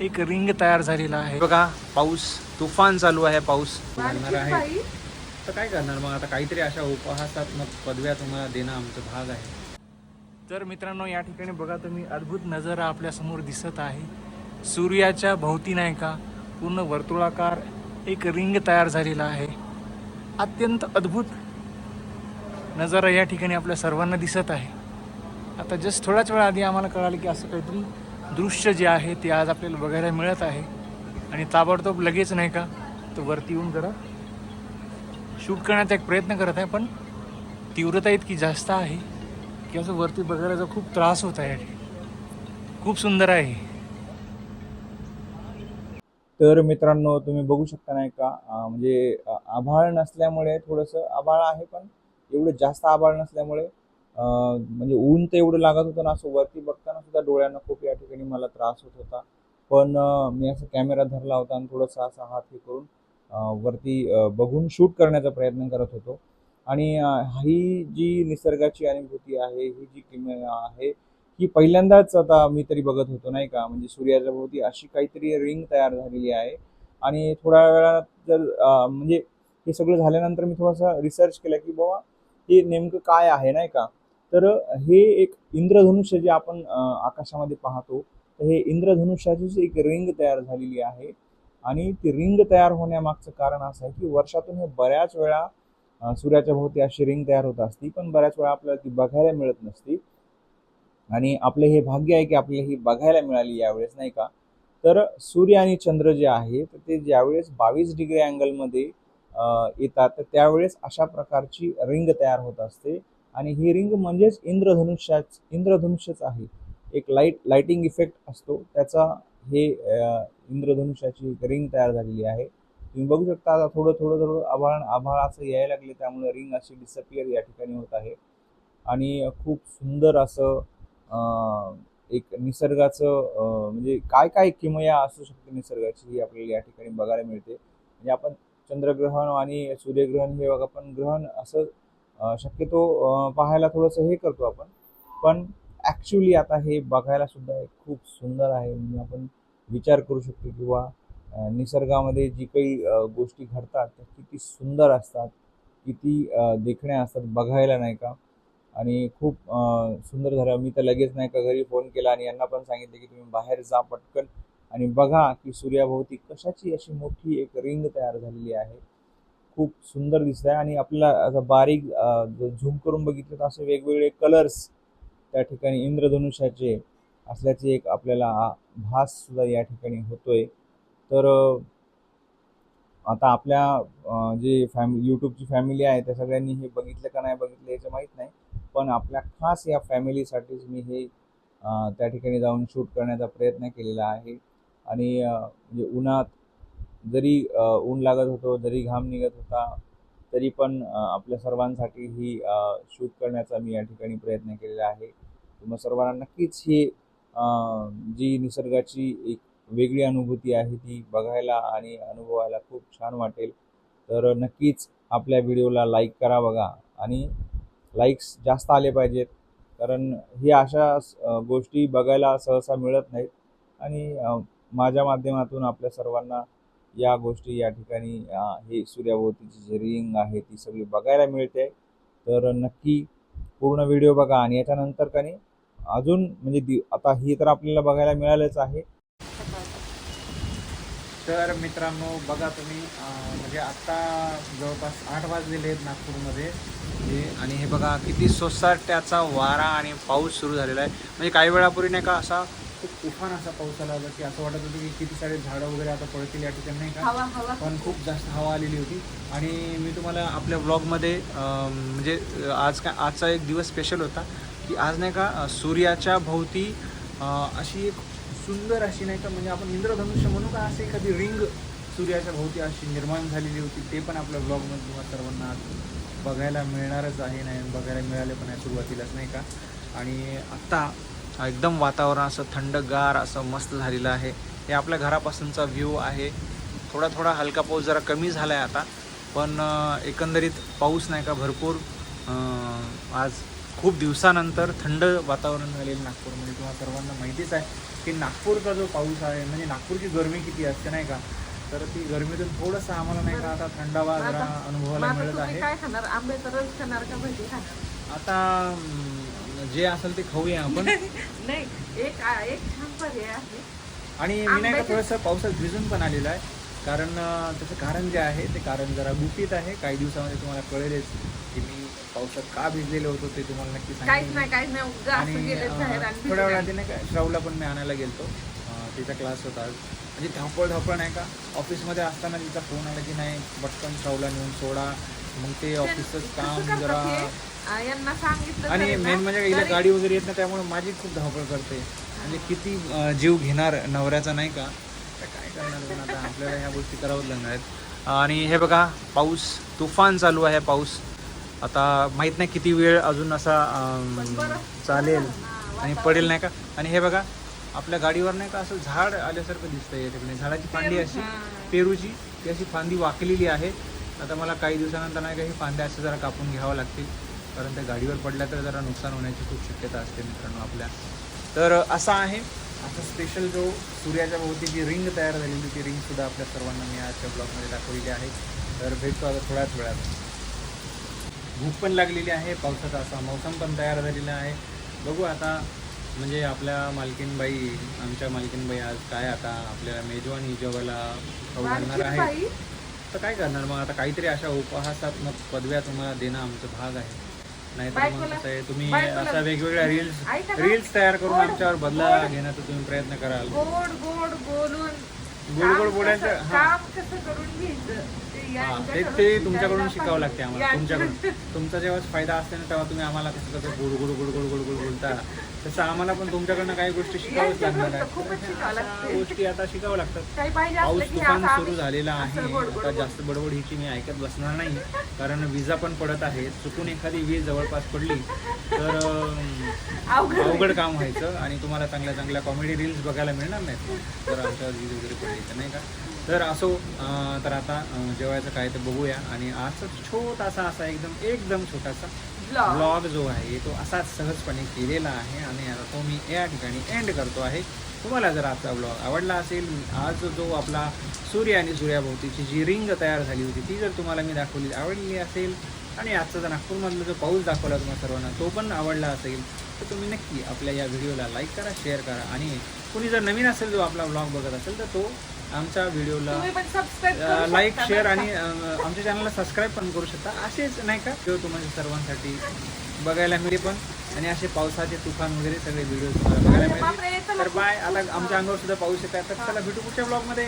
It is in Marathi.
एक रिंग तयार झालेला आहे. बघा पाऊस तुफान चालू आहे पाऊस. घालणार आहे. तर काय करणार मग? आता काहीतरी अशा उपहासात्मक पदव्या तुम्हाला देणं आमचं भाग आहे. तर मित्रांनो या ठिकाणी बघा तुम्ही अद्भुत नजारा आपल्यासमोर दिसत आहे. सूर्याच्या भोवती नाही का पूर्ण वर्तुळाकार एक रिंग तयार झालेला आहे. अत्यंत अद्भुत नजारा या ठिकाणी आपल्या सर्वांना दिसत आहे. आता जस्ट थोड्याच वेळा आधी आम्हाला कळालं की असं काहीतरी दृश्य जे आहे ते आज आपल्याला बघायला मिळत आहे. आणि ताबडतोब लगेच नाही का तो वरती येऊन जरा शूट करण्याचा एक प्रयत्न करत आहे पण तीव्रता इतकी जास्त आहे की असं वरती बघायला खूप त्रास होत आहे. खूप सुंदर आहे. तर मित्रांनो तुम्ही बघू शकता नाही का म्हणजे आभाळ नसल्यामुळे थोडंसं आभाळ आहे पण एवढं जास्त आभाळ नसल्यामुळे म्हणजे ऊन तर एवढं लागत होतं ना असं वरती बघताना सुद्धा डोळ्यांना खूप या ठिकाणी मला त्रास होत होता. पण मी असं कॅमेरा धरला होता आणि थोडंसं असा हात हे करून वरती बघून शूट करण्याचा प्रयत्न करत होतो. आणि ही जी निसर्गाची अनुभूती आहे ही जी किम आहे ही पहिल्यांदाच आता मी तरी बघत होतो नाही का? म्हणजे सूर्याच्या भोवती अशी काहीतरी रिंग तयार झालेली आहे. आणि थोड्या वेळात जर म्हणजे हे सगळं झाल्यानंतर मी थोडासा रिसर्च केला की बाबा हे नेमकं काय आहे नाही का? तर हे एक इंद्रधनुष्य जे आपण आकाशामध्ये पाहतो तर हे इंद्रधनुष्याचीच एक रिंग तयार झालेली आहे आणि ती रिंग तयार होण्यामागचं कारण असं आहे की वर्षातून हे बऱ्याच वेळा सूर्याच्या भोवती अशी रिंग तयार होत असती पण बऱ्याच वेळा आपल्याला ती बघायला मिळत नसती. आणि आपले हे भाग्य आहे की आपल्याला ही बघायला मिळाली यावेळेस नाही का? तर सूर्य आणि चंद्र जे आहे तर ते ज्यावेळेस बावीस डिग्री अँगलमध्ये येतात तर त्यावेळेस अशा प्रकारची रिंग तयार होत असते. आणि ही रिंग म्हणजेच इंद्रधनुष्याच इंद्रधनुष्यच आहे. एक लाइट लाइटिंग इफेक्ट असतो. त्याचा हे इंद्रधनुष्याची एक रिंग तयार झालेली आहे. तुम्ही बघू शकता आता थोडं थोडं थोडं आभाळ आभाळ असं यायला लागले त्यामुळे रिंग अशी डिसअपिअर या ठिकाणी होत आहे. आणि खूप सुंदर असं एक निसर्गाचं म्हणजे काय काय किमया असू शकते निसर्गाची ही आपल्याला या ठिकाणी बघायला मिळते. म्हणजे आपण चंद्रग्रहण आणि सूर्यग्रहण हे बघा पण ग्रहण असं शक्यतो पाहायला थोडंसं हे करतो आपण. पण ॲक्च्युली आता हे बघायला सुद्धा एक खूप सुंदर आहे म्हणून आपण विचार करू शकतो किंवा निसर्गामध्ये जी काही गोष्टी घडतात त्या किती सुंदर असतात किती देखण्या असतात बघायला नाही का? आणि खूप सुंदर झालं. मी तर लगेच नाही का घरी फोन केला आणि यांना पण सांगितलं की तुम्ही बाहेर जा पटकन आणि बघा की सूर्याभोवती कशाची अशी मोठी एक रिंग तयार झालेली आहे. खूप सुंदर दिसत आहे. आणि आपल्याला असं बारीक झूम करून बघितलं तर असे वेगवेगळे कलर्स त्या ठिकाणी इंद्रधनुष्याचे असल्याचे एक आपल्याला भास सुद्धा या ठिकाणी होतोय. तर आता आपल्या जे फॅमिली यूट्यूबची फॅमिली आहे त्या सगळ्यांनी हे बघितलं का नाही बघितलं याचं माहीत नाही. पण आपल्या खास या फॅमिलीसाठीच मी हे त्या ठिकाणी जाऊन शूट करण्याचा प्रयत्न केलेला आहे. आणि म्हणजे उन्हात जरी ऊन लागत होतो जरी घाम निघत होता तरी पण आपल्या सर्वांसाठी ही शूट करण्याचा मी या ठिकाणी प्रयत्न केलेला आहे. तुम्हा सर्वांना नक्कीच ही जी निसर्गाची एक वेगळी अनुभूती आहे ती बघायला आणि अनुभवायला खूप छान वाटेल. तर नक्कीच आपल्या व्हिडिओला लाईक करा बघा आणि लाईक्स जास्त आले पाहिजेत. कारण ही अशा गोष्टी बघायला सहसा मिळत नाहीत. आणि माझ्या माध्यमातून आपल्या सर्वांना या गोष्टी या ठिकाणी हे सूर्याभोवतीची जी रिंग आहे ती सगळी बघायला मिळते. तर नक्की पूर्ण व्हिडिओ बघा आणि याच्यानंतर का नाही अजून म्हणजे दि आता ही तर आपल्याला बघायला मिळालंच आहे. तर मित्रांनो बघा तुम्ही म्हणजे आत्ता जवळपास आठ वाजलेले आहेत नागपूरमध्ये. हे आणि हे बघा किती सोसाट्याचा वारा आणि पाऊस सुरू झालेला आहे. म्हणजे काही वेळापूर्वी नाही का असा खूप तुफान असा पाऊस आला होता की असं वाटत होतं की किती सारे झाडं वगैरे आता पडतील या ठिकाणी नाही का? हवा हवा. पण खूप जास्त हवा आलेली होती. आणि मी तुम्हाला आपल्या ब्लॉगमध्ये म्हणजे आज काय आजचा एक दिवस स्पेशल होता की आज नाही का सूर्याच्या भोवती अशी एक सुंदर अशी नाही का म्हणजे आपण इंद्रधनुष्य म्हणू का अशी एखादी रिंग सूर्याच्या भोवती अशी निर्माण झालेली होती. ते पण आपल्या ब्लॉगमध्ये तुम्हाला सर्वांना बघायला मिळणारच आहे नाही बघायला मिळाले पण आहे सुरुवातीलाच नाही का? आणि आत्ता एकदम वातावरण असं थंडगार असं मस्त झालेलं आहे. हे आपल्या घरापासूनचा व्ह्यू आहे. थोडा थोडा हलका पाऊस जरा कमी झाला आहे आता पण एकंदरीत पाऊस नाही का भरपूर. आज खूप दिवसानंतर थंड वातावरण झालेलं नागपूरमध्ये तुम्हाला सर्वांना माहितीच आहे की नागपूरचा जो पाऊस आहे म्हणजे नागपूरची गरमी किती असते नाही का? तर ती गरमीतून थोडंसं आम्हाला नाही का आता थंडावा जरा अनुभवायला मिळत आहे. आता जे असेल ते खाऊया आपण. नाही एक एक छान पर्याय आहे. आणि मी नाही का थोडंसं पावसात भिजून पण आलेलं आहे. कारण त्याचं कारण जे आहे ते कारण जरा गुपित आहे. काही दिवसामध्ये तुम्हाला कळेलच की मी पावसात का भिजलेलो होतो ते तुम्हाला नक्की आणि थोड्या वेळा. नाही का श्रावला पण मी आणायला गेलतो. तिचा क्लास होता आज. म्हणजे धावपळ धावपळ नाही का ऑफिसमध्ये असताना तिचा फोन आला की नाही पटकन श्रावला नेऊन सोडा. मग ते ऑफिसचं काम जरा यांना सांगितलं आणि ना, मेन म्हणजे हिला तरी- गाडी वगैरे येत नाही त्यामुळे माझी खूप धावपळ करते. म्हणजे किती जीव घेणार नवऱ्याचा नाही का? तर काय करणार पण आता? आपल्याला ह्या गोष्टी कराव्याच लागणार आहेत. आणि हे बघा पाऊस तुफान चालू आहे पाऊस. आता माहीत नाही किती वेळ अजून असा चालेल. ना, आणि पडेल नाही का? आणि हे बघा आपल्या गाडीवर नाही का असं झाड आल्यासारखं दिसतंय या ठिकाणी झाडाची फांदी अशी. पेरूची ती अशी फांदी वाकलेली आहे. आता मला काही दिवसानंतर नाही का ही फांद्या अशा जरा कापून घ्यावं लागतील. कारण त्या गाडीवर पडल्या तर जरा नुकसान होण्याची खूप शक्यता असते मित्रांनो आपल्या. तर असा आहे. असा स्पेशल जो सूर्याच्या भोवती जी रिंग तयार झालेली ती रिंग सुद्धा आपल्या सर्वांना मी आजच्या ब्लॉगमध्ये दाखवलेली आहे. तर भेटतो आता थोड्याच वेळात. भूक पण लागलेली आहे पावसाचा असा मोसम पण तयार झालेला आहे. बघू आता म्हणजे आपल्या मालकीनबाई आमच्या मालकीनबाई आज काय आता आपल्याला मेजवानी जेवायला खाऊ घालणार आहे तर काय करणार मग आता काहीतरी अशा उपहासात्मक पदव्या तुम्हाला देणं आमचा भाग आहे नाहीतर मग बायकोला- कसं आहे तुम्ही अशा वेगवेगळ्या रील्स. रील्स तयार करून आमच्यावर बदला घेण्याचा तुम्ही प्रयत्न कराल गोड गोड बोलून गोड गोड बोलायचं. काम कसं करून घ्यायचं ते हा, ते तुमच्याकडून शिकावं. लागते आम्हाला. तुमच्याकडून तुमचा जेव्हा फायदा असते ना तेव्हा तुम्ही आम्हाला कसं कसं good good good good good good बोलता. तसं आम्हाला पण तुमच्याकडनं काही गोष्टी शिकावंच लागणार तर आहे गोष्टी आता शिकावं लागतात. पाऊस तुफान सुरू झालेला आहे. आता जास्त बडबड हिची मी ऐकत बसणार नाही. कारण विजा पण पडत आहे. चुकून एखादी वीज जवळपास पडली तर अवघड काम व्हायचं आणि तुम्हाला चांगल्या चांगल्या कॉमेडी रील्स बघायला मिळणार नाहीत. जर आमच्यावर वीज वगैरे पडली तर नाही का? तर असो तर आता जेवायचं काय ते बघूया. आणि आजचा छोटासा असा एकदम एकदम छोटासा. ब्लॉग जो आहे तो असाच सहजपणे केलेला आहे. आणि आता तो मी या ठिकाणी एंड करतो आहे. तुम्हाला जर आजचा ब्लॉग आवडला असेल आज जो आपला सूर्य आणि सूर्याभोवतीची जी रिंग तयार झाली होती ती जर तुम्हाला मी दाखवली आवडली असेल आणि आजचा जर नागपूरमधला जो पाऊस दाखवला तुम्हाला सर्वांना तो पण आवडला असेल तर तुम्ही नक्की आपल्या या व्हिडिओला लाईक करा शेअर करा. आणि कुणी जर नवीन असेल जो आपला ब्लॉग बघत असेल तर तो आमच्या व्हिडिओला लाईक शेअर आणि आमच्या चॅनलला सबस्क्राईब पण करू शकता. असेच नाही का? व्हिडिओ तुम्हाला सर्वांसाठी बघायला मिळेल पण. आणि असे पावसाचे तुफान वगैरे सगळे व्हिडिओ तुम्हाला बघायला चला तर बाय आता आमच्या अंगावर सुद्धा पाऊस येत आहे तर चला भेटू पुढच्या ब्लॉगमध्ये